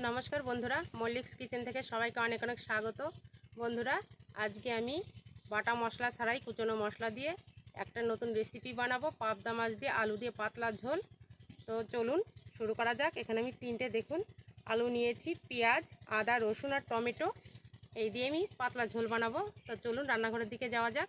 নমস্কার বন্ধুরা, মল্লিক্স কিচেন থেকে সবাইকে অনেক অনেক স্বাগত। বন্ধুরা, আজকে আমি বাটা মশলা ছাড়াই কুচনো মশলা দিয়ে একটা নতুন রেসিপি বানাবো। পাবদা মাছ দিয়ে আলু দিয়ে পাতলা ঝোল। তো চলুন, শুরু করা যাক। এখানে আমি তিনটে দেখুন, আলু নিয়েছি, পেঁয়াজ, আদা, রসুন আর টমেটো। এই দিয়ে আমি পাতলা ঝোল বানাবো। তো চলুন, রান্নাঘরের দিকে যাওয়া যাক।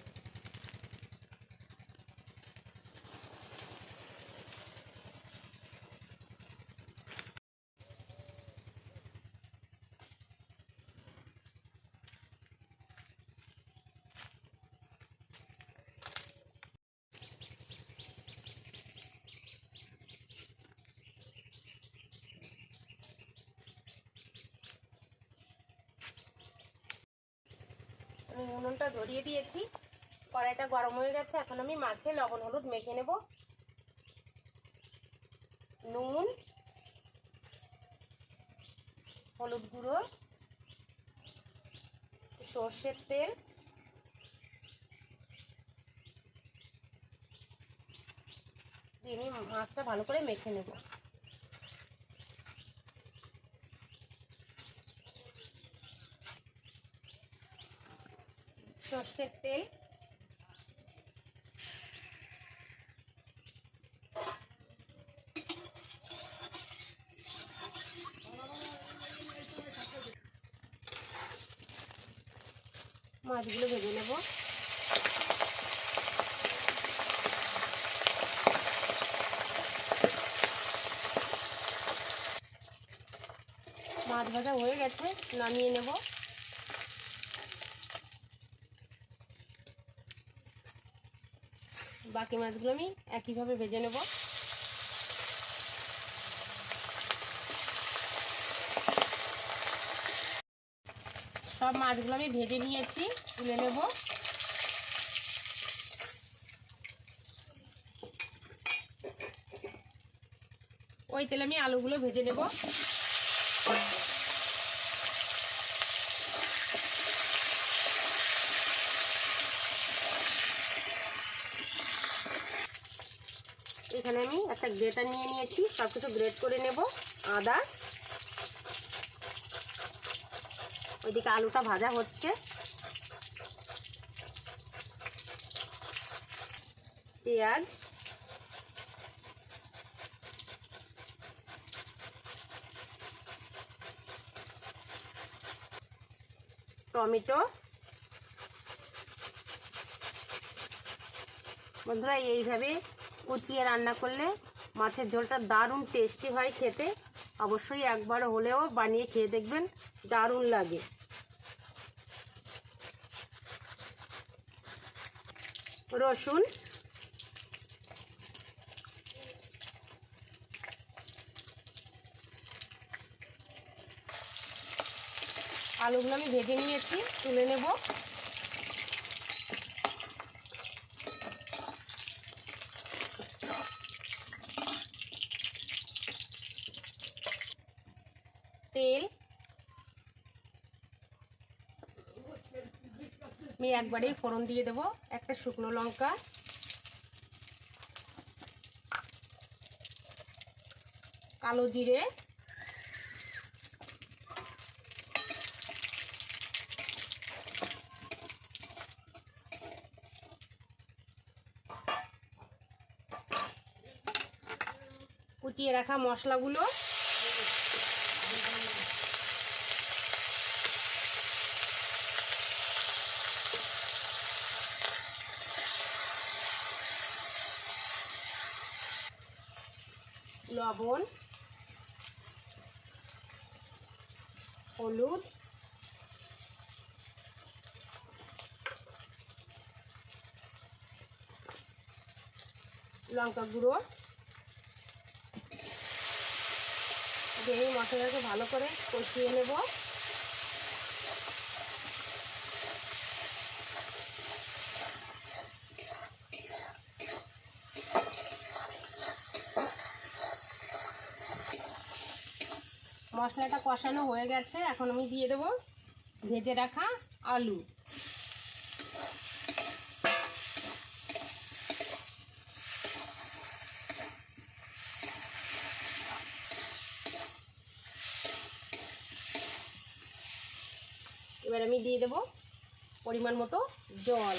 আমি উনুনটা ধরিয়ে দিয়েছি। কড়াইটা গরম হয়ে গেছে, এখন আমি মাছে লবণ, হলুদ মেখে নেব। নুন, হলুদ গুঁড়ো, সর্ষের তেল, দিয়ে আমি মাছটা ভালো করে মেখে নেব। সর্ষের তেল। মাছগুলো ভেজে নেব। মাছ ভাজা হয়ে গেছে নামিয়ে নেব। বাকি মাছগুলো আমি একইভাবে ভেজে নেব। সব মাছগুলো আমি ভেজে নিয়েছি, তুলে নেব। ওই তেলে আমি আলুগুলো ভেজে নেব। এখানে আমি একটা গ্রেটার নিয়ে নিয়েছি সব কিছু গ্রেট করে নেব, আদা। ওইদিকে আলুটা ভাজা হচ্ছে। পেঁয়াজ। টমেটো। বন্ধুরা, এইভাবে কুচিয়ে রান্না করলে মাছের ঝোলটা দারুণ টেস্টি হয় খেতে। অবশ্যই একবার হলেও বানিয়ে খেয়ে দেখবেন, দারুণ লাগে। রসুন। আলুগুলো আমি ভেজে নিয়েছি, তুলে নেব। তেল। আমি একবারেই ফোড়ন দিয়ে দেব একটা শুকনো লঙ্কা। কালো জিরে। কুচিয়ে রাখা মশলাগুলো। লবণ হলুদ লঙ্কা গুঁড়ো। দিয়ে এই মশলাটাকে ভালো করে কষিয়ে নেব। মশলাটা কষানো হয়ে গেছে, এখন আমি দিয়ে দেবো ভেজে রাখা আলু। এবার আমি দিয়ে দেবো পরিমাণ মতো জল।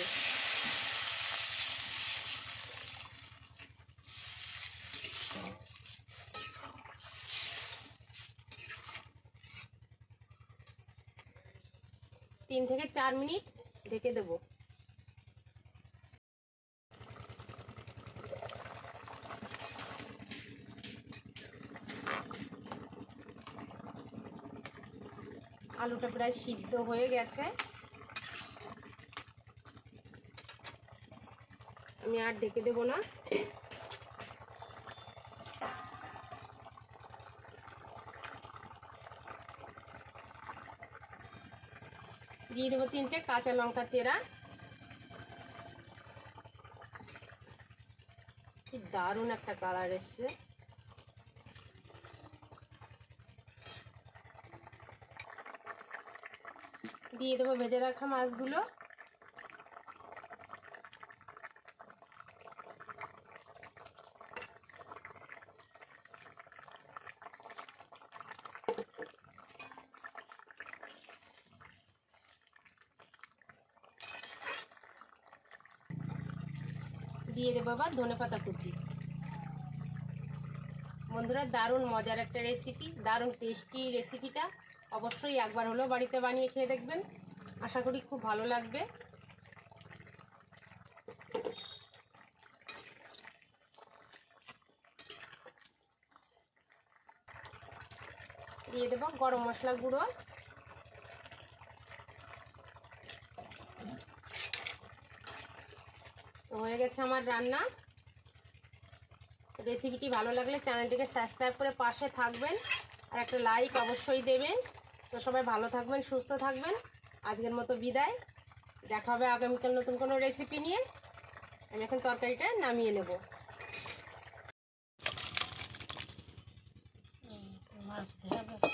তিন থেকে চার মিনিট ঢেকে দেবো। আলুটা প্রায় সিদ্ধ হয়ে গেছে। আমি আর ঢেকে দেবো না। দিয়ে দেবো তিনটে কাঁচা লঙ্কা চেরা। কি দারুণ একটা কালার এসছে। দিয়ে দেবো ভেজে রাখা মাছগুলো। দিয়ে দেবো আবার ধনে পাতা কুচি। বন্ধুরা, দারুণ মজার একটা রেসিপি দারুণ টেস্টি রেসিপিটা অবশ্যই একবার হলেও বাড়িতে বানিয়ে খেয়ে দেখবেন। আশা করি খুব ভালো লাগবে। দিয়ে দেবো গরম মশলা গুঁড়ো। হয়ে গেছে আমার রান্না। রেসিপিটি ভালো লাগলে চ্যানেলটিকে সাবস্ক্রাইব করে পাশে থাকবেন আর একটা লাইক অবশ্যই দেবেন। তো সবাই ভালো থাকবেন, সুস্থ থাকবেন। আজকের মতো বিদায়। দেখা হবে আগামীকাল নতুন কোনো রেসিপি নিয়ে। আমি এখন তরকারিটা নামিয়ে নেব। মাছ